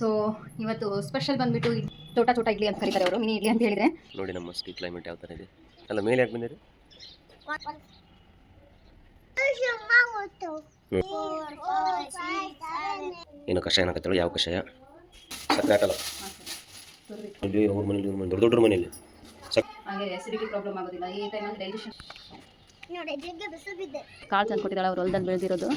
So ಇವತ್ತು special ಬಂದ್ಬಿಟ್ಟು ತೋಟ ತೋಟ ಚೋಟಾ ಇಡ್ಲಿ ಅಂತ ಕರೀತಾರೆ ಅವರು ಮಿನಿ ಇಡ್ಲಿ ಅಂತ ಹೇಳಿದ್ರೆ. ನೋಡಿ ನಮ್ಮ ಸ್ಟೀಟ್ ಕ್ಲೈಮೇಟ್ ಯಾವ ಥರ ಇದೆ. ಅಲ್ಲ ಮೇಲೆ ಯಾಕೆ ಬಂದಿರಿ ಏನು ಕಷಾಯ ಏನಾಗತ್ತಲ್ಲ ಯಾವ ಕಷಾಯ? ಸಕ್ಕರೆ ಹಾಕಲ್ಲ ಇಲ್ಲಿ ಅವ್ರ ಮನೇಲಿ ಇವ್ರ ದೊಡ್ಡ ದೊಡ್ಡ ಮನೇಲಿ ಸಕ್ ಹಾಗೆ ಅಸಿಡಿಟಿ ಪ್ರಾಬ್ಲಮ್ ಆಗೋದಿಲ್ಲ. ಈ ಟೈಮಲ್ಲಿ ಡೈಜೆಷನ್ ನೋಡಿ ಜಿಗ್ಗೆ ಬಿಸಿಲು ಬಿದ್ದೆ. ಕಾಳು ತಂದು ಕೊಟ್ಟಿದ್ದಾಳೆ ಅವ್ರು ಹೊಲ್ದಲ್ಲಿ ಬೆಳೆದಿರೋದು.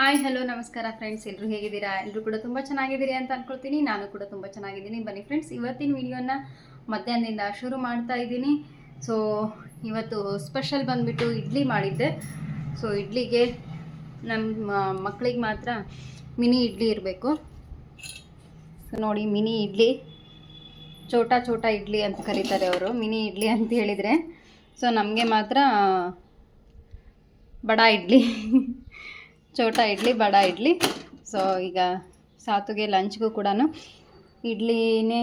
ಹಾಯ್ ಹಲೋ ನಮಸ್ಕಾರ ಫ್ರೆಂಡ್ಸ್ ಎಲ್ಲರೂ ಹೇಗಿದ್ದೀರಾ? ಎಲ್ಲರೂ ಕೂಡ ತುಂಬ ಚೆನ್ನಾಗಿದ್ದೀರಿ ಅಂತ ಅನ್ಕೊಳ್ತೀನಿ. ನಾನು ಕೂಡ ತುಂಬ ಚೆನ್ನಾಗಿದ್ದೀನಿ. ಬನ್ನಿ ಫ್ರೆಂಡ್ಸ್ ಇವತ್ತಿನ ವಿಡಿಯೋನ ಮಧ್ಯಾಹ್ನದಿಂದ ಶುರು ಮಾಡ್ತಾ ಇದ್ದೀನಿ. ಸೊ ಇವತ್ತು ಸ್ಪೆಷಲ್ ಬಂದುಬಿಟ್ಟು ಇಡ್ಲಿ ಮಾಡಿದ್ದೆ. ಸೊ ಇಡ್ಲಿಗೆ ನಮ್ಮ ಮಕ್ಕಳಿಗೆ ಮಾತ್ರ ಮಿನಿ ಇಡ್ಲಿ ಇರಬೇಕು. ಸೊ ನೋಡಿ, ಮಿನಿ ಇಡ್ಲಿ, ಚೋಟಾ ಚೋಟಾ ಇಡ್ಲಿ ಅಂತ ಕರೀತಾರೆ ಅವರು. ಮಿನಿ ಇಡ್ಲಿ ಅಂತ ಹೇಳಿದರೆ. ಸೊ ನಮಗೆ ಮಾತ್ರ ಬಡ ಇಡ್ಲಿ. ಚೋಟಾ ಇಡ್ಲಿ, ಬಡ ಇಡ್ಲಿ. ಸೊ ಈಗ ಸಾತುಗೆ ಲಂಚ್ಗೂ ಕೂಡ ಇಡ್ಲಿನೇ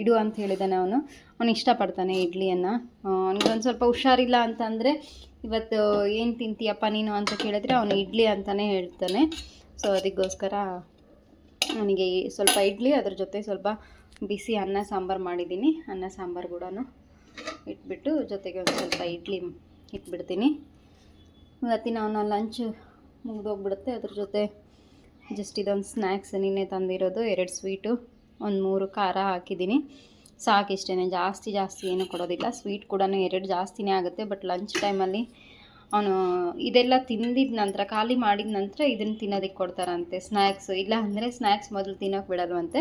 ಇಡು ಅಂತ ಹೇಳಿದ್ದಾನೆ ಅವನು. ಅವನು ಇಷ್ಟಪಡ್ತಾನೆ ಇಡ್ಲಿಯನ್ನು. ಅವನಿಗೊಂದು ಸ್ವಲ್ಪ ಹುಷಾರಿಲ್ಲ ಅಂತಂದರೆ ಇವತ್ತು ಏನು ತಿಂತೀಯಪ್ಪ ನೀನು ಅಂತ ಕೇಳಿದ್ರೆ ಅವನು ಇಡ್ಲಿ ಅಂತಲೇ ಹೇಳ್ತಾನೆ. ಸೊ ಅದಕ್ಕೋಸ್ಕರ ನನಗೆ ಸ್ವಲ್ಪ ಇಡ್ಲಿ, ಅದ್ರ ಜೊತೆ ಸ್ವಲ್ಪ ಬಿಸಿ ಅನ್ನ, ಸಾಂಬಾರು ಮಾಡಿದ್ದೀನಿ. ಅನ್ನ, ಸಾಂಬಾರು ಕೂಡ ಇಟ್ಬಿಟ್ಟು ಜೊತೆಗೆ ಒಂದು ಸ್ವಲ್ಪ ಇಡ್ಲಿ ಇಟ್ಬಿಡ್ತೀನಿ. ಇವತ್ತಿನ ಅವನ ಲಂಚ್ ಮುಗಿದೋಗ್ಬಿಡುತ್ತೆ. ಅದ್ರ ಜೊತೆ ಜಸ್ಟ್ ಇದೊಂದು ಸ್ನ್ಯಾಕ್ಸ್ ನಿನ್ನೆ ತಂದಿರೋದು, ಎರಡು ಸ್ವೀಟು ಒಂದು ಮೂರು ಖಾರ ಹಾಕಿದ್ದೀನಿ. ಸಾಕಿಷ್ಟೇ ಜಾಸ್ತಿ ಜಾಸ್ತಿ ಏನು ಕೊಡೋದಿಲ್ಲ. ಸ್ವೀಟ್ ಕೂಡ ಎರಡು ಜಾಸ್ತಿನೇ ಆಗುತ್ತೆ ಬಟ್ ಲಂಚ್ ಟೈಮಲ್ಲಿ ಅವನು ಇದೆಲ್ಲ ತಿಂದಿದ ನಂತರ, ಖಾಲಿ ಮಾಡಿದ ನಂತರ ಇದನ್ನು ತಿನ್ನೋದಕ್ಕೆ ಕೊಡ್ತಾರಂತೆ ಸ್ನ್ಯಾಕ್ಸು ಇಲ್ಲ ಅಂದರೆ ಸ್ನ್ಯಾಕ್ಸ್ ಮೊದಲು ತಿನ್ನೋಕೆ ಬಿಡಲ್ವಂತೆ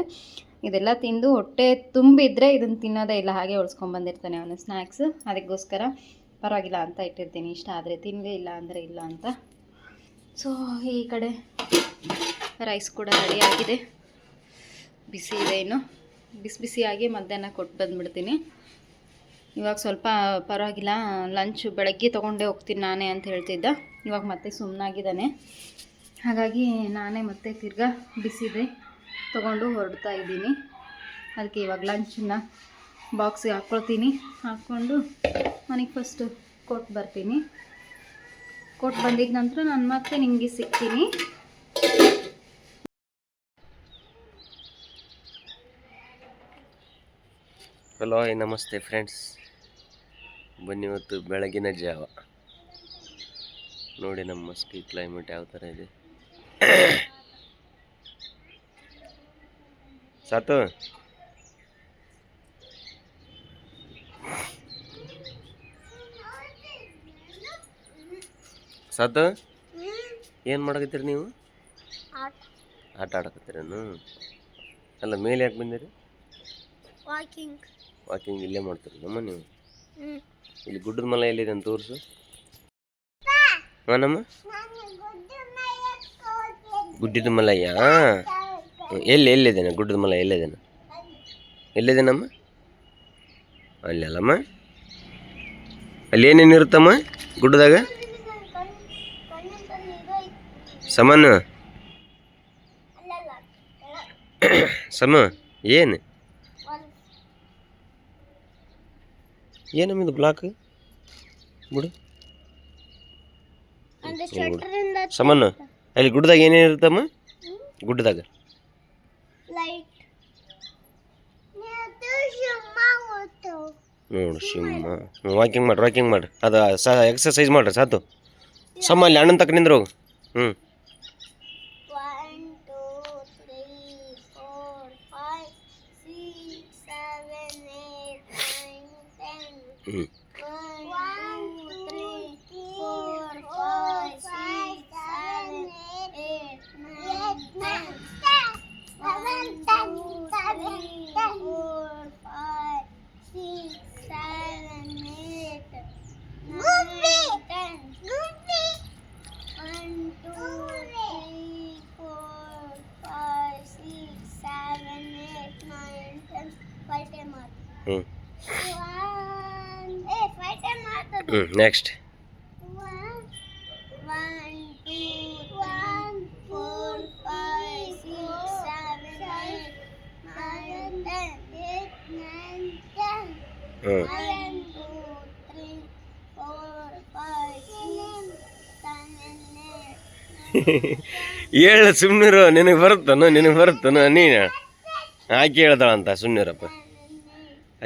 ಇದೆಲ್ಲ ತಿಂದು ಹೊಟ್ಟೆ ತುಂಬಿದ್ರೆ ಇದನ್ನು ತಿನ್ನೋದೇ ಇಲ್ಲ. ಹಾಗೆ ಉಳಿಸ್ಕೊಂಬಂದಿರ್ತಾನೆ ಅವನು ಸ್ನ್ಯಾಕ್ಸ್ ಅದಕ್ಕೋಸ್ಕರ ಪರವಾಗಿಲ್ಲ ಅಂತ ಇಟ್ಟಿರ್ತೀನಿ. ಇಷ್ಟ ಆದರೆ ತಿನ್ನಲೇ ಇಲ್ಲ ಅಂದರೆ ಇಲ್ಲ ಅಂತ. ಸೊ ಈ ಕಡೆ ರೈಸ್ ಕೂಡ ರೆಡಿ ಆಗಿದೆ. ಬಿಸಿ ಇದೆ ಇನ್ನು. ಬಿಸಿ ಬಿಸಿಯಾಗಿ ಮಧ್ಯಾಹ್ನ ಕೊಟ್ಟು ಬಂದುಬಿಡ್ತೀನಿ. ಇವಾಗ ಸ್ವಲ್ಪ ಪರವಾಗಿಲ್ಲ ಲಂಚ್ ಬೆಳಗ್ಗೆ ತೊಗೊಂಡೇ ಹೋಗ್ತೀನಿ ನಾನೇ ಅಂತ ಹೇಳ್ತಿದ್ದ. ಇವಾಗ ಮತ್ತೆ ಸುಮ್ಮನಾಗಿದ್ದಾನೆ ಹಾಗಾಗಿ ನಾನೇ ಮತ್ತೆ ತಿರ್ಗಾ ಬಿಸಿದೆ ತೊಗೊಂಡು ಹೊರಡ್ತಾ ಇದ್ದೀನಿ. ಅದಕ್ಕೆ ಇವಾಗ ಲಂಚನ್ನ ಬಾಕ್ಸಿಗೆ ಹಾಕ್ಕೊಳ್ತೀನಿ. ಹಾಕ್ಕೊಂಡು ಮನೆಗೆ ಫಸ್ಟು ಕೊಟ್ಟು ಬರ್ತೀನಿ. ಕೊಟ್ಟು ಬಂದಿದ್ದ ನಂತರ ನಾನು ಮತ್ತೆ ನಿಮಗೆ ಸಿಗ್ತೀನಿ. ಹಲೋ ನಮಸ್ತೆ ಫ್ರೆಂಡ್ಸ್ ಬನ್ನಿ ಇವತ್ತು ಬೆಳಗಿನ ಜಾವ. ನೋಡಿ ನಮ್ಮ ಸ್ಕಿ ಕ್ಲೈಮೇಟ್ ಯಾವ ಥರ ಇದೆ. ಸಾತು? ಸಾತು ಏನು ಮಾಡಕತ್ತೀರಿ ನೀವು? ಆಟ. ಆಡಕತ್ತೀರೇನು ಅಲ್ಲ ಮೇಲೆ ಯಾಕೆ ಬಂದಿರಿ? ವಾಕಿಂಗ್. ವಾಕಿಂಗ್ ಇಲ್ಲೇ ಮಾಡ್ತೀರಿ ನಮ್ಮ ನೀವು? ಇಲ್ಲಿ ಗುಡ್ಡದ ಮಲೆ ಎಲ್ಲಿದೆ ಅಂತ ತೋರಿಸು. ಹಾಂ ಗುಡ್ಡದ ಮಲಯ್ಯ? ಎಲ್ಲಿ ಎಲ್ಲಿದ್ದೇನೆ? ಗುಡ್ಡದ ಮಲ ಎಲ್ಲಿದ್ದೇನೆ? ಎಲ್ಲಿದ್ದೇನಮ್ಮ ಅಲ್ಲಿ ಅಲ್ಲಮ್ಮ ಅಲ್ಲಿ ಏನೇನು ಇರುತ್ತಮ್ಮ ಗುಡ್ಡದಾಗ? ಸಮನು? ಸಮ ಏನು? ಏನಮ್ಮ ಇದು ಬ್ಲಾಕ್ ಬಿಡು. ಸಮನ್ ಅಲ್ಲಿ ಗುಡ್ಡದಾಗ ಏನೇನು ಇರುತ್ತಮ್ಮ ಗುಡ್ಡದಾಗ ನೋಡು ಸಿಂಹ ವಾಕಿಂಗ್ ಮಾಡ್ರಿ ವಾಕಿಂಗ್ ಮಾಡ್ರಿ ಅದು ಸ ಎಕ್ಸಸೈಸ್ ಮಾಡ್ರಿ ಸಾತು ಸಮ ಅಲ್ಲಿ ಅಣ್ಣನ ತಕ್ಕ ನಿಂದ್ರು ಹ್ಞೂ Mm. Seven, ನೆಕ್ಸ್ಟ್ ಹ್ಞೂ ಹೇಳ ಸುಮ್ಮನಿರು ನಿನಗೆ ಬರುತ್ತನು ನಿನಗೆ ಬರುತ್ತಾನು ನೀನು. ಆಕೆ ಹೇಳ್ತಾಳಂತ ಸುಮ್ಮನಿರಪ್ಪ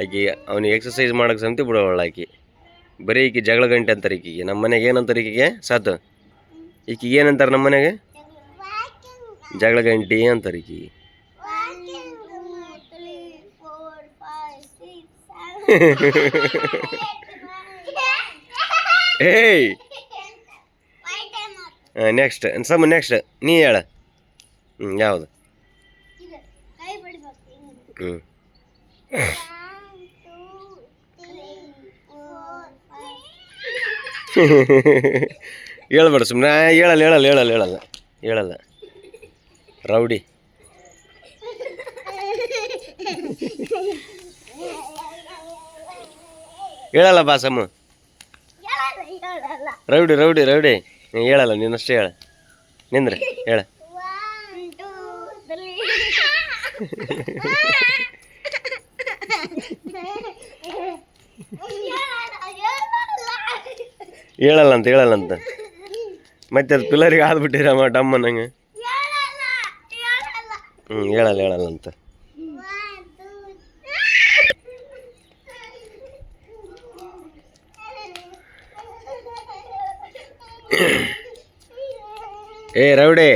ಆಕೆ ಅವನಿಗೆ ಎಕ್ಸಸೈಸ್ ಮಾಡೋಕೆ ಸಂತಿ ಬಿಡೋವಳ ಆಕಿ ಬರೀ ಈಕೆ ಜಗಳ ಗಂಟೆ ಅಂತಾರೆ ಈಕಿಗೆ. ನಮ್ಮ ಮನೆಗೆ ಏನಂತಾರೆ ಈಕಿಗೆ? ಸಾತು? ಈಕಿಗೆ ಏನಂತಾರೆ ನಮ್ಮ ಮನೆಗೆ? ಜಗಳ ಗಂಟೆ ಅಂತಾರೆ ಈಕಿಗೆ ಏಯ್. ನೆಕ್ಸ್ಟ್ ಸಮ ನೆಕ್ಸ್ಟ್ ನೀ ಹೇಳ. ಹ್ಞೂ ಯಾವುದು. ಹ್ಞೂ ಹೇಳ್ಬೇಡ ಸುಮ್ಮನೆ ಹೇಳಲ್ಲ ಹೇಳಲ್ಲ ಹೇಳಲ್ಲ ಹೇಳಲ್ಲ ಹೇಳಲ್ಲ. ರೌಡಿ. ಹೇಳಲ್ಲ ಬಾಸಮ್ಮ. Rowdy rowdy rowdy. ಹೇಳಲ್ಲ, ನೀನಷ್ಟೇ ಹೇಳ. ನಿಂದ್ರೆ, ಹೇಳ. ಹೇಳಲ್ಲ, ಹೇಳಲ್ಲ. ಹೇಳಲ್ಲ ಅಂತ ಮತ್ತೆ ಅದು ಪಿಲ್ಲರಿಗೆ ಆದ್ಬಿಟ್ಟಿರಮ್ಮ ಡಮ್ಮ ನಂಗೆ. ಹ್ಞೂ ಹೇಳಲ್ಲ ಹೇಳಲ್ಲ ಅಂತ ಏ ರೌಡಿ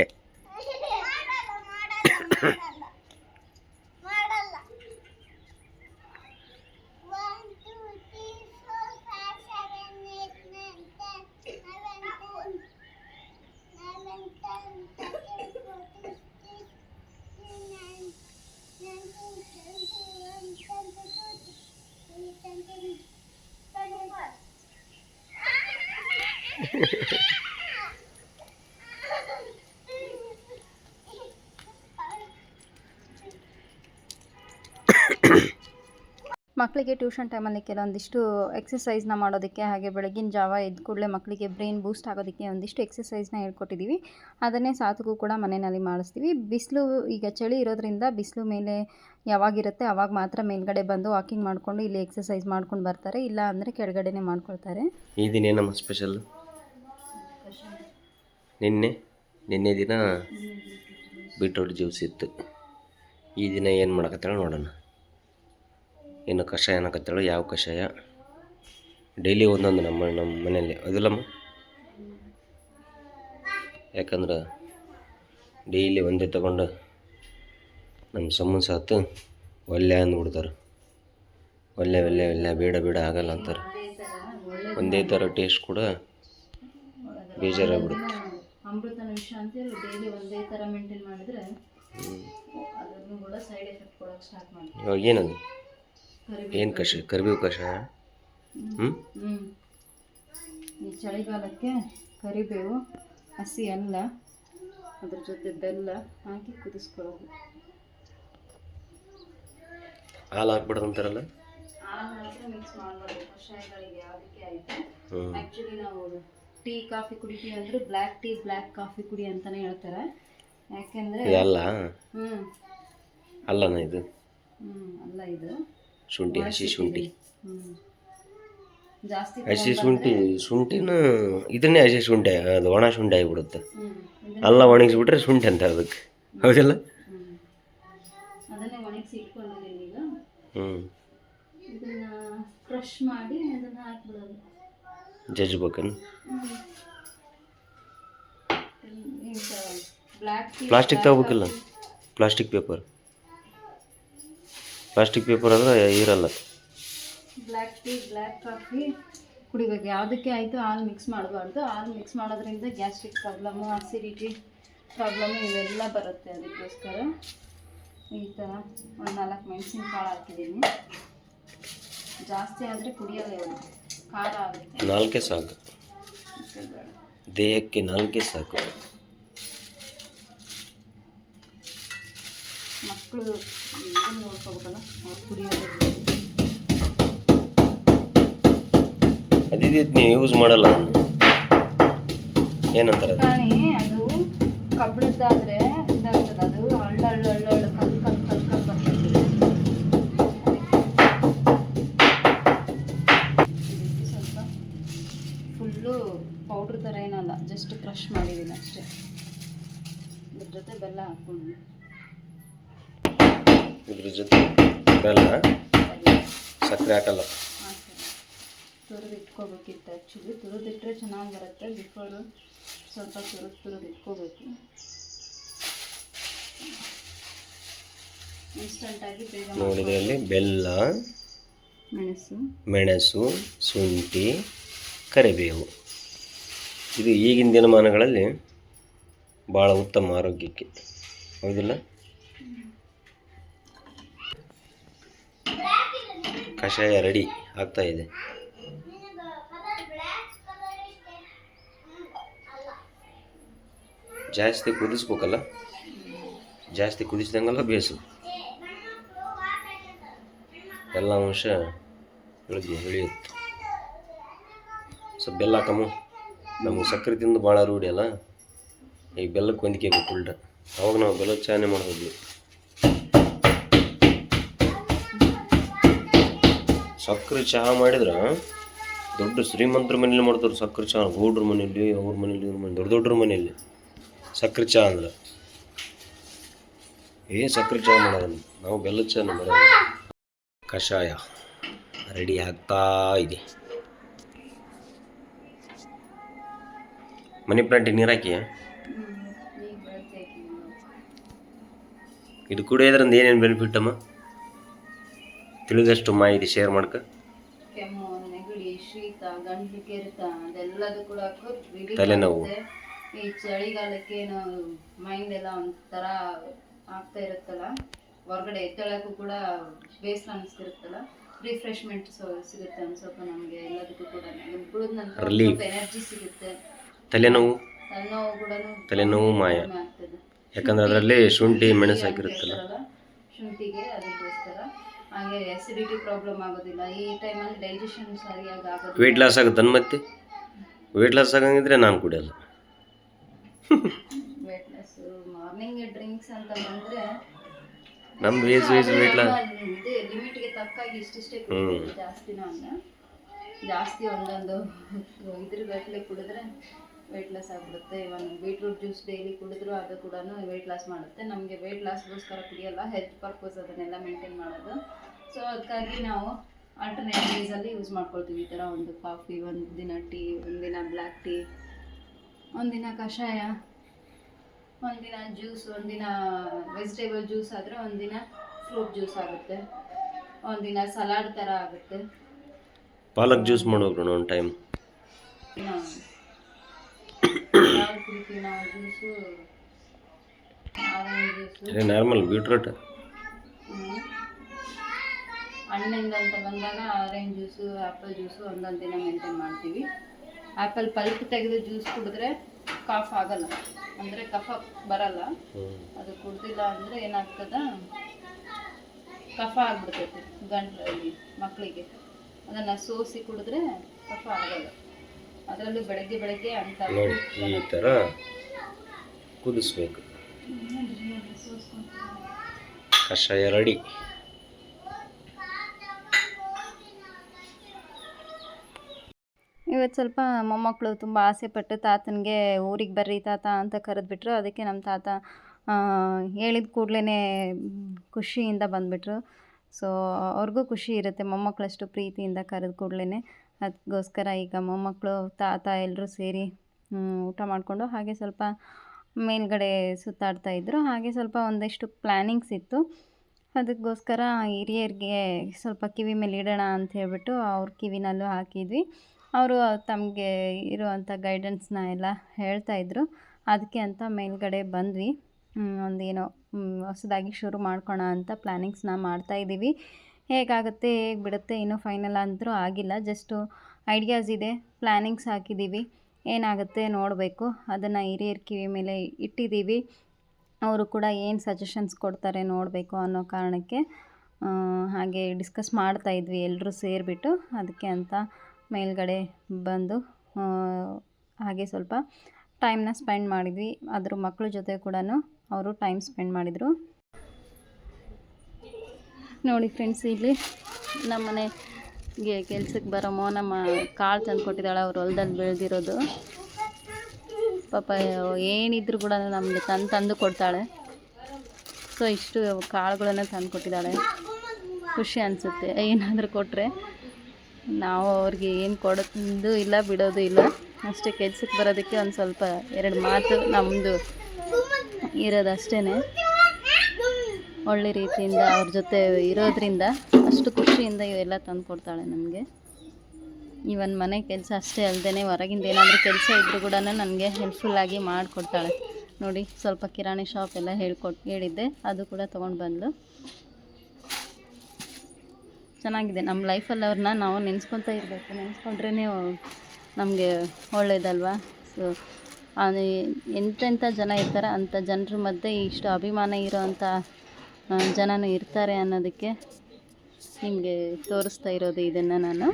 ಮಕ್ಕಳಿಗೆ ಟ್ಯೂಷನ್ ಟೈಮಲ್ಲಿ ಕೆಲವೊಂದಿಷ್ಟು ಎಕ್ಸಸೈಸ್ನ ಮಾಡೋದಕ್ಕೆ ಹಾಗೆ ಬೆಳಗಿನ ಜಾವ ಎದ್ದು ಕೂಡಲೇ ಮಕ್ಕಳಿಗೆ ಬ್ರೈನ್ ಬೂಸ್ಟ್ ಆಗೋದಕ್ಕೆ ಒಂದಿಷ್ಟು ಎಕ್ಸಸೈಸ್ನ ಹೇಳ್ಕೊಟ್ಟಿದ್ದೀವಿ ಅದನ್ನೇ ಸಾತುಗೂ ಕೂಡ ಮನೆಯಲ್ಲಿ ಮಾಡಿಸ್ತೀವಿ. ಬಿಸಿಲು ಈಗ ಚಳಿ ಇರೋದ್ರಿಂದ ಬಿಸಿಲು ಮೇಲೆ ಯಾವಾಗಿರುತ್ತೆ ಆವಾಗ ಮಾತ್ರ ಮೇಲ್ಗಡೆ ಬಂದು ವಾಕಿಂಗ್ ಮಾಡಿಕೊಂಡು ಇಲ್ಲಿ ಎಕ್ಸಸೈಸ್ ಮಾಡ್ಕೊಂಡು ಬರ್ತಾರೆ. ಇಲ್ಲ ಅಂದರೆ ಕೆಳಗಡೆನೇ ಮಾಡ್ಕೊಳ್ತಾರೆ. ಈ ದಿನ ಏನಮ್ಮ ಸ್ಪೆಷಲ್ ನಿನ್ನೆ ನಿನ್ನೆ ದಿನ ಬೀಟ್ರೂಟ್ ಜ್ಯೂಸ್ ಇತ್ತು. ಈ ದಿನ ಏನು ಮಾಡಕತ್ತಾಳೆ ನೋಡೋಣ. ಏನು ಕಷಾಯ ಅನ್ನಕತ್ತಾಳು, ಯಾವ ಕಷಾಯ? ಡೈಲಿ ಒಂದೊಂದು ನಮ್ಮ ನಮ್ಮ ಮನೆಯಲ್ಲಿ. ಅದಿಲ್ಲಮ್ಮ. ಯಾಕಂದ್ರೆ ಡೈಲಿ ಒಂದೇ ತಗೊಂಡು ನಮ್ಮ ಸಮ್ಮನ ಸಾತು ಒಳ್ಳೆ ಅಂದ್ಬಿಡ್ತಾರೆ. ಒಳ್ಳೆ ಒಳ್ಳೆ ಒಳ್ಳೆ, ಬೇಡ ಬೇಡ, ಆಗಲ್ಲ ಅಂತಾರೆ. ಒಂದೇ ಥರ ಟೇಸ್ಟ್ ಕೂಡ ಬೇಜಾರಾಗ್ಬಿಡುತ್ತೆ. ಅಮೃತನ ವಿಷ ಅಂತೇಳಿ ಡೈಲಿ ಒಂದೇ ಥರ ಮೇಂಟೈನ್ ಮಾಡಿದ್ರೆ ಅದನ್ನು ಕೂಡ ಸೈಡ್ ಎಫೆಕ್ಟ್ ಕೊಡೋಕ್ಕೆ ಸ್ಟಾರ್ಟ್ ಮಾಡ್ತೀವಿ. ಇವಾಗ ಏನದು? ಏನು ಕಷಾಯ ಕರಿಬೇವು ಕಷಾಯ ಹ್ಞೂ ಹ್ಞೂ ಈ ಚಳಿಗಾಲಕ್ಕೆ ಕರಿಬೇವು ಹಸಿ ಅಲ್ಲ ಅದ್ರ ಜೊತೆ ಬೆಲ್ಲ ಹಾಕಿ ಕುದಿಸ್ಕೊಳ್ಳೋದು. ಹಾಲು ಹಾಕ್ಬಿಡೋದು ಅಂತಾರಲ್ಲ? ಹಾಲು ಹಾಕಿ ಮಿಕ್ಸ್ ಮಾಡಬಾರ್ದು ಕಷಾಯಗಳಿಗೆ ಯಾವುದಕ್ಕೆ ಆಯಿತು? ಆ್ಯಕ್ಚುಲಿ ನಾವು ಟೀ ಕಾಫಿ ಕುಡಿತೀವಿ ಅಂದ್ರೆ ಬ್ಲ್ಯಾಕ್ ಟೀ ಬ್ಲ್ಯಾಕ್ ಕಾಫಿ ಕುಡಿ ಅಂತಾನೆ ಹೇಳ್ತಾರೆ. ಯಾಕೆಂದ್ರೆ ಅಲ್ಲ? ಹ್ಮ್. ಅಲ್ಲನ ಇದು? ಅಲ್ಲ ಇದು. ಶುಂಠಿ ಹಸಿ ಶುಂಠಿ. ಜಾಸ್ತಿ ಹಸಿ ಶುಂಠಿ ಶುಂಠಿನ ಇದನ್ನೇ ಹಸಿ ಶುಂಠಿ ಅದು ಒಣ ಶುಂಠಿ ಆಗಿಬಿಡುತ್ತೆ. ಅಲ್ಲ ಒಣಗಿಸ್ಬಿಟ್ರೆ ಶುಂಠಿ ಅಂತ ಅದಕ್ಕೆ. ಹೌದಿಲ್ಲ? ಹ್ಞೂ ಅದನ್ನೇ ಒಣಗಿಸಿ ಇಟ್ಕೊಂಡಿದ್ದೀನಿ ಈಗ ಹ್ಞೂ ಇದನ್ನ ಕ್ರಷ್ ಮಾಡಿ ಅದನ್ನ ಹಾಕ್ಬಿಡೋದು. ಜಜ್ಬೇಕನ್ ಪ್ಲಾಸ್ಟಿಕ್ ತಗೋಬೇಕಿಲ್ಲ? ಪ್ಲಾಸ್ಟಿಕ್ ಪೇಪರ್ ಪ್ಲಾಸ್ಟಿಕ್ ಪೇಪರ್ ಅಂದ್ರೆ ಇರಲ್ಲ. ಬ್ಲ್ಯಾಕ್ ಟೀ ಬ್ಲ್ಯಾಕ್ ಕಾಫಿ ಕುಡಿಬೇಕು. ಯಾವುದಕ್ಕೆ ಆಯಿತು? ಹಾಲು ಮಿಕ್ಸ್ ಮಾಡಬಾರ್ದು. ಹಾಲು ಮಿಕ್ಸ್ ಮಾಡೋದ್ರಿಂದ ಗ್ಯಾಸ್ಟ್ರಿಕ್ ಪ್ರಾಬ್ಲಮ್ಮು ಆಸಿಡಿಟಿ ಪ್ರಾಬ್ಲಮ್ಮು ಇವೆಲ್ಲ ಬರುತ್ತೆ ಅದಕ್ಕೋಸ್ಕರ. ಈ ಥರ ಒಂದು ನಾಲ್ಕು ಮೆಣಸಿನ ಕಾಳು ಹಾಕಿದ್ದೀನಿ. ಜಾಸ್ತಿ ಆದರೆ ಕುಡಿಯಲ್ಲ ಇವರು. ಖಾರ ಆಗುತ್ತೆ ನಾಲ್ಕೇ ಸಾಕು. ದೇಹಕ್ಕೆ ನಾಲ್ಕೇ ಸಾಕು. ಮಕ್ಕಳು ಇದನ್ನು ನೋಡ್ಕೋಬೇಕಲ್ಲ? ಅವ್ರು ಕುಡಿಯೋದು. ಅದಿದ್ದು ನೀವು ಯೂಸ್ ಮಾಡಲ್ಲ ಏನಂತಾರೆ ಅದು ಕಬ್ಬಿಣದ್ದಾದ್ರೆ ಇದಾಗ್ತದೆ ಅದು ಹಳ್ಳ ಹಳ್ಳ ಹಳ್ಳ ಏನಲ್ಲ ಮಾಡಿದ್ದೀನಿ ಅಷ್ಟೇ. ಜೊತೆ ಬೆಲ್ಲ ಹಾಕ್ಕೊಂಡು. ಇದ್ರ ಜೊತೆ ಬೆಲ್ಲ ಸಕ್ಕರೆ ಹಾಕಲ್ಲ. ತುರಿದು ಇಟ್ಕೋಬೇಕಿತ್ತು ಆ್ಯಕ್ಚುಲಿ ತುರಿದಿಟ್ಟರೆ ಚೆನ್ನಾಗಿ ಬರುತ್ತೆ. ಬಿಫೋರು ಸ್ವಲ್ಪ ತುರಿದು ತುರಿದು ಇಟ್ಕೋಬೇಕು. ಇನ್ಸ್ಟಂಟಾಗಿ ಬೇಗ ನೋಡಿ ಇದರಲ್ಲಿ ಬೆಲ್ಲ ಮೆಣಸು. ಮೆಣಸು ಶುಂಠಿ ಕರಿಬೇವು. ಇದು ಈಗಿನ ದಿನಮಾನಗಳಲ್ಲಿ ಭಾಳ ಉತ್ತಮ ಆರೋಗ್ಯಕ್ಕೆ. ಹೌದಿಲ್ಲ? ಕಷಾಯ ರೆಡಿ ಆಗ್ತಾ ಇದೆ. ಜಾಸ್ತಿ ಕುದಿಸ್ಬೇಕಲ್ಲ? ಜಾಸ್ತಿ ಕುದಿಸ್ದಂಗೆಲ್ಲ ಬೇಸು ಎಲ್ಲ ಅಂಶ ಇಳಿದು ಇಳಿಯುತ್ತೆ ಸ್ವಲ್ಪ ಬೆಲ್ಲ ಹಾಕಮ್ಮ. ನಮಗೆ ಸಕ್ಕರೆ ತಿಂದು ಭಾಳ ರೂಢಿ ಅಲ್ಲ. ಈಗ ಬೆಲ್ಲಕ್ಕೆ ಹೊಂದಿಕೆ ಬೇಕು ಉಲ್ಟ. ಅವಾಗ ನಾವು ಬೆಲ್ಲ ಚಾನೆ ಮಾಡೋದ್ವಿ ಸಕ್ಕರೆ ಚಹಾ ಮಾಡಿದ್ರೆ ದೊಡ್ಡ ಶ್ರೀಮಂತರ ಮನೇಲಿ ಮಾಡ್ತಾರೆ ಸಕ್ಕರೆ ಚಹಾ. ಗೌಡ್ರ ಮನೇಲಿ ಅವ್ರ ಮನೇಲಿ ಇವ್ರ ಮನೇಲಿ ದೊಡ್ಡ ದೊಡ್ಡರ ಮನೇಲಿ ಸಕ್ಕರೆ ಚಹಾ ಅಂದ್ರೆ. ಏ ಸಕ್ಕರೆ ಚಹಾ ಮಾಡೋದು ನಾವು ಬೆಲ್ಲದ ಚಹಾ ಮಾಡೋದು. ಕಷಾಯ ರೆಡಿ ಆಗ್ತಾ ಇದೆ. ಮನಿ ಪ್ಲಾಂಟಿಗೆ ನೀರು ಹಾಕಿ? ಇದು ಕುಡಿಯೋದ್ರಿಂದ ಏನೇನು ಬೆನಿಫಿಟ್ ಅಮ್ಮ? ತಿಳಿದಷ್ಟು ಮಾಹಿತಿ ಶೇರ್ ಮಾಡ್ಕ. ಕೆಮ್ಮು ನೆಗಡಿ ಶೀತ ಗಂಟಲು ಕೆರೆತ ಅದೆಲ್ಲದೂ ಕೂಡ ತಲೆನೋವು. ಈ ಚಳಿಗಾಲಕ್ಕೆ ನಾವು ಮೈಂಡ್ ಎಲ್ಲ ಒಂಥರ ಆಗ್ತಾ ಇರುತ್ತಲ್ಲ ಹೊರಗಡೆ ಎದ್ದೇಳಕ್ಕೂ ಕೂಡ ಬೇಸರ ಅನಿಸ್ತಿರುತ್ತಲ್ಲ ರಿಫ್ರೆಶ್ಮೆಂಟ್ ಸಿಗುತ್ತೆ ಅನ್ಸೋಕೆ ನಮಗೆ ಎಲ್ಲದಕ್ಕೂ ಕೂಡ. ಕುಡಿದ ನಂತರ ಎನರ್ಜಿ ಸಿಗುತ್ತೆ. ತಲೆನೋವು ತಲೆನೋವು ಕೂಡ ತಲೆನೋವು ಮಾಯ ಯಾಕಂದ್ರೆ ಅದರಲ್ಲಿ ಶುಂಠಿ ಮೆಣಸು ಹಾಕಿರುತ್ತಲ್ಲ ಶುಂಠಿಗೆ ಅದಕ್ಕೋಸ್ಕರ ಹಾಗೆ ಆಸಿಡಿಟಿ ಪ್ರಾಬ್ಲಮ್ ಆಗೋದಿಲ್ಲ ಈ ಟೈಮಲ್ಲಿ ಡೈಜೆಷನ್ ಸರಿಯಾಗಿ ಆಗೋದು ವೆಯ್ಟ್ ಲಾಸ್ ಆಗುತ್ತನ್ ಮತ್ತೆ ವೆಯ್ಟ್ ಲಾಸ್ ಆಗಂಗಿದ್ರೆ ನಾನು ಕುಡಿಯಲ್ಲ ವೇಟ್ ಲಾಸ್ ಮಾರ್ನಿಂಗ್ ಡ್ರಿಂಕ್ಸ್ ಅಂತ ಬಂದ್ರೆ ನಮ್ದು ವೇಸ್ ವೇಸ್ ವೆಯ್ಟ್ ಲಾಸ್ ಹ್ಞೂ ಲಿಮಿಟ್ಗೆ ತಕ್ಕಾಗಿ ಇಷ್ಟಿಷ್ಟೇ ಜಾಸ್ತಿನ ಅಲ್ಲ ಜಾಸ್ತಿ ಒಂದೊಂದು ಇದ್ರ ಗಟ್ಟಲೆ ಕುಡಿದ್ರೆ ವೆಯ್ಟ್ ಲಾಸ್ ಆಗ್ಬಿಡುತ್ತೆ. ಇವನ್ ಬೀಟ್ರೂಟ್ ಜ್ಯೂಸ್ ಡೈಲಿ ಕುಡಿದ್ರು ಅದು ಕೂಡ ವೆಯ್ಟ್ ಲಾಸ್ ಮಾಡುತ್ತೆ. ನಮಗೆ ವೆಯ್ಟ್ ಲಾಸ್ಗೋಸ್ಕರ ಕುಡಿಯೋಲ್ಲ ಹೆಲ್ತ್ ಪರ್ಪಸ್ ಅದನ್ನೆಲ್ಲ ಮೇಂಟೈನ್ ಮಾಡೋದು. ಸೊ ಅದಕ್ಕಾಗಿ ನಾವು ಆಲ್ಟರ್ನೇಟ್ ಡೇಸಲ್ಲಿ ಯೂಸ್ ಮಾಡ್ಕೊಳ್ತೀವಿ. ಈ ಥರ ಒಂದು ಕಾಫಿ ಒಂದು ದಿನ ಟೀ ಒಂದಿನ ಬ್ಲ್ಯಾಕ್ ಟೀ ಒಂದಿನ ಕಷಾಯ ಒಂದಿನ ಜ್ಯೂಸ್ ಒಂದಿನ ವೆಜಿಟೇಬಲ್ ಜ್ಯೂಸ್ ಆದರೆ ಒಂದಿನ ಫ್ರೂಟ್ ಜ್ಯೂಸ್ ಆಗುತ್ತೆ. ಒಂದಿನ ಸಲಾಡ್ ಥರ ಆಗುತ್ತೆ. ಪಾಲಕ್ ಜ್ಯೂಸ್ ಮಾಡ್ಬೇಕು ಒಂದು ಟೈಮ್ ನಾರ್ಮಲ್ ಬೀಟ್ರೂಟ್ ಹಣ್ಣಿಂದ ಅಂತ ಬಂದಾಗ ಆರೆಂಜ್ ಜ್ಯೂಸು ಆ್ಯಪಲ್ ಜ್ಯೂಸು ಒಂದೊಂದು ದಿನ ಮೇಂಟೈನ್ ಮಾಡ್ತೀವಿ ಆ್ಯಪಲ್ ಪಲ್ಪ್ ತೆಗೆದು ಜ್ಯೂಸ್ ಕುಡಿದ್ರೆ ಕಾಫ್ ಆಗಲ್ಲ. ಅಂದರೆ ಕಫ ಬರಲ್ಲ. ಅದು ಕುಡ್ದಿಲ್ಲ ಅಂದರೆ ಏನಾಗ್ತದ? ಕಫ ಆಗ್ಬಿಡ್ತೈತಿ ಗಂಟ್ಲಲ್ಲಿ ಮಕ್ಕಳಿಗೆ ಅದನ್ನು ಸೋಸಿ ಕುಡಿದ್ರೆ ಕಫ ಆಗಲ್ಲ ಅದರಲ್ಲೂ ಬೆಳಗ್ಗೆ ಬೆಳಗ್ಗೆ ಅಂತ ನೋಡಿ ಈ ಥರ ಕುದಿಸ್ಬೇಕು. ಕಷಾಯ ರೆಡಿ. ಇವತ್ತು ಸ್ವಲ್ಪ ಮೊಮ್ಮಕ್ಕಳು ತುಂಬ ಆಸೆಪಟ್ಟು ತಾತನಿಗೆ ಊರಿಗೆ ಬರ್ರಿ ತಾತ ಅಂತ ಕರೆದ್ಬಿಟ್ರು. ಅದಕ್ಕೆ ನಮ್ಮ ತಾತ ಹೇಳಿದ ಕೂಡಲೇ ಖುಷಿಯಿಂದ ಬಂದುಬಿಟ್ರು. ಸೊ, ಅವ್ರಿಗೂ ಖುಷಿ ಇರುತ್ತೆ ಮೊಮ್ಮಕ್ಕಳಷ್ಟು ಪ್ರೀತಿಯಿಂದ ಕರೆದ ಕೂಡಲೇ ಅದಕ್ಕೋಸ್ಕರ ಈಗ ಮೊಮ್ಮಕ್ಕಳು ತಾತ ಎಲ್ಲರೂ ಸೇರಿ ಊಟ ಮಾಡಿಕೊಂಡು ಹಾಗೆ ಸ್ವಲ್ಪ ಮೇಲ್ಗಡೆ ಸುತ್ತಾಡ್ತಾ ಇದ್ದರು ಹಾಗೆ ಸ್ವಲ್ಪ ಒಂದಷ್ಟು ಪ್ಲ್ಯಾನಿಂಗ್ಸ್ ಇತ್ತು. ಅದಕ್ಕೋಸ್ಕರ ಹಿರಿಯರಿಗೆ ಸ್ವಲ್ಪ ಕಿವಿ ಮೇಲೆ ಇಡೋಣ ಅಂತ ಹೇಳ್ಬಿಟ್ಟು ಅವ್ರ ಕಿವಿನಲ್ಲೂ ಹಾಕಿದ್ವಿ. ಅವರು ತಮಗೆ ಇರುವಂಥ ಗೈಡೆನ್ಸ್ನ ಎಲ್ಲ ಹೇಳ್ತಾಯಿದ್ರು ಅದಕ್ಕೆ ಅಂತ ಮೇಲ್ಗಡೆ ಬಂದ್ವಿ. ಒಂದೇನೋ ಹೊಸದಾಗಿ ಶುರು ಮಾಡ್ಕೋಣ ಅಂತ ಪ್ಲ್ಯಾನಿಂಗ್ಸ್ನ ಮಾಡ್ತಾಯಿದ್ದೀವಿ ಹೇಗಾಗುತ್ತೆ, ಹೇಗೆ ಬಿಡುತ್ತೆ, ಇನ್ನೂ ಫೈನಲ್ ಅಂತರೂ ಆಗಿಲ್ಲ. ಜಸ್ಟು ಐಡಿಯಾಸ್ ಇದೆ ಪ್ಲ್ಯಾನಿಂಗ್ಸ್ ಹಾಕಿದ್ದೀವಿ ಏನಾಗುತ್ತೆ ನೋಡಬೇಕು. ಅದನ್ನು ಹಿರಿಯರ್ ಕಿವಿ ಮೇಲೆ ಇಟ್ಟಿದ್ದೀವಿ ಅವರು ಕೂಡ ಏನು ಸಜೆಷನ್ಸ್ ಕೊಡ್ತಾರೆ ನೋಡಬೇಕು ಅನ್ನೋ ಕಾರಣಕ್ಕೆ ಹಾಗೆ ಡಿಸ್ಕಸ್ ಮಾಡ್ತಾ ಇದ್ವಿ ಎಲ್ಲರೂ ಸೇರಿಬಿಟ್ಟು. ಅದಕ್ಕೆ ಅಂತ ಮೇಲ್ಗಡೆ ಬಂದು ಹಾಗೆ ಸ್ವಲ್ಪ ಟೈಮ್ನ ಸ್ಪೆಂಡ್ ಮಾಡಿದ್ವಿ. ಅದ್ರ ಮಕ್ಕಳ ಜೊತೆ ಕೂಡ ಅವರು ಟೈಮ್ ಸ್ಪೆಂಡ್ ಮಾಡಿದರು. ನೋಡಿ ಫ್ರೆಂಡ್ಸ್, ಇಲ್ಲಿ ನಮ್ಮ ಮನೆಗೆ ಕೆಲ್ಸಕ್ಕೆ ಬರೋ ನಮ್ಮ ಕಾಳು ತಂದು ಕೊಟ್ಟಿದ್ದಾಳೆ, ಅವ್ರು ಹೊಲ್ದಲ್ಲಿ ಬೆಳೆದಿರೋದು. ಪಾಪ, ಏನಿದ್ರು ಕೂಡ ನಮಗೆ ತಂದು ತಂದು ಕೊಡ್ತಾಳೆ. ಸೊ, ಇಷ್ಟು ಕಾಳುಗಳನ್ನು ತಂದು ಕೊಟ್ಟಿದ್ದಾಳೆ. ಖುಷಿ ಅನಿಸುತ್ತೆ. ಏನಾದರೂ ಕೊಟ್ಟರೆ ನಾವು ಅವ್ರಿಗೆ ಏನು ಕೊಡೋದು ಇಲ್ಲ, ಬಿಡೋದು ಇಲ್ಲ. ಅಷ್ಟೇ ಕೆಲ್ಸಕ್ಕೆ ಬರೋದಕ್ಕೆ ಒಂದು ಸ್ವಲ್ಪ ಎರಡು ಮಾತು ನಮ್ಮದು ಇರೋದಷ್ಟೇ ಒಳ್ಳೆ ರೀತಿಯಿಂದ ಅವ್ರ ಜೊತೆ ಇರೋದ್ರಿಂದ ಅಷ್ಟು ಖುಷಿಯಿಂದ ಇವೆಲ್ಲ ತಂದು ಕೊಡ್ತಾಳೆ ನಮಗೆ. ಇವನ್ ಮನೆ ಕೆಲಸ ಅಷ್ಟೇ ಅಲ್ಲದೆ ಹೊರಗಿಂದ ಏನಾದರೂ ಕೆಲಸ ಇದ್ದರೂ ಕೂಡ ನನಗೆ ಹೆಲ್ಪ್ಫುಲ್ಲಾಗಿ ಮಾಡಿಕೊಡ್ತಾಳೆ. ನೋಡಿ, ಸ್ವಲ್ಪ ಕಿರಾಣಿ ಶಾಪ್ ಎಲ್ಲ ಹೇಳ್ಕೊಟ್, ಹೇಳಿದ್ದೆ, ಅದು ಕೂಡ ತೊಗೊಂಡು ಬಂದು ಚೆನ್ನಾಗಿದೆ ನಮ್ಮ ಲೈಫಲ್ಲಿ ಅವ್ರನ್ನ ನಾವು ನೆನೆಸ್ಕೊತಾ ಇರಬೇಕು. ನೆನೆಸ್ಕೊಂಡ್ರೇ ನಮಗೆ ಒಳ್ಳೇದಲ್ವಾ? ಸೊ ಎಂತೆಂಥ ಜನ ಇರ್ತಾರೆ ಅಂಥ ಜನರ ಮಧ್ಯೆ ಇಷ್ಟು ಅಭಿಮಾನ ಇರೋವಂಥ ಜನನೂ ಇರ್ತಾರೆ ಅನ್ನೋದಕ್ಕೆ ನಿಮಗೆ ತೋರಿಸ್ತಾ ಇರೋದು ಇದನ್ನು ನಾನು.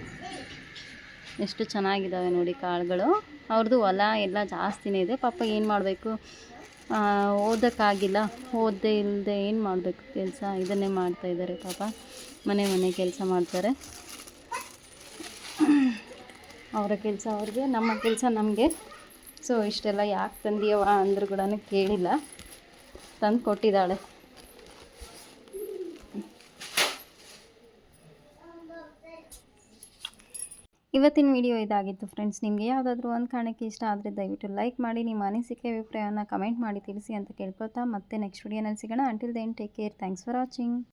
ಎಷ್ಟು ಚೆನ್ನಾಗಿದ್ದಾವೆ ನೋಡಿ ಕಾಳುಗಳು. ಅವ್ರದ್ದು ಹೊಲ ಎಲ್ಲ ಜಾಸ್ತಿನೇ ಇದೆ. ಪಾಪ ಏನು ಮಾಡಬೇಕು? ಓದೋಕ್ಕಾಗಿಲ್ಲ. ಓದದೆ ಇಲ್ಲದೆ ಏನು ಮಾಡಬೇಕು ಕೆಲಸ? ಇದನ್ನೇ ಮಾಡ್ತಾ ಇದ್ದಾರೆ ಪಾಪ. ಮನೆ ಮನೆ ಕೆಲಸ ಮಾಡ್ತಾರೆ. ಅವರ ಕೆಲಸ ಅವ್ರಿಗೆ, ನಮ್ಮ ಕೆಲಸ ನಮಗೆ. ಸೊ, ಇಷ್ಟೆಲ್ಲ ಯಾಕೆ ತಂದಿಯವ ಅಂದರೂ ಕೂಡ ಕೇಳಿಲ್ಲ. ತಂದು ಕೊಟ್ಟಿದ್ದಾಳೆ. ಇವತ್ತಿನ ವಿಡಿಯೋ ಇದಾಗಿತ್ತು ಫ್ರೆಂಡ್ಸ್. ನಿಮಗೆ ಯಾವುದಾದ್ರೂ ಒಂದು ಕಾರಣಕ್ಕೆ ಇಷ್ಟ ಆದರೆ ದಯವಿಟ್ಟು ಲೈಕ್ ಮಾಡಿ, ನಿಮ್ಮ ಅನಿಸಿಕೆ ಅಭಿಪ್ರಾಯವನ್ನು ಕಮೆಂಟ್ ಮಾಡಿ ತಿಳಿಸಿ ಅಂತ ಕೇಳ್ಕೊಳ್ತಾ ಮತ್ತೆ ನೆಕ್ಸ್ಟ್ ವಿಡಿಯೋನಲ್ಲಿ ಸಿಗೋಣ. Until then take care thanks for watching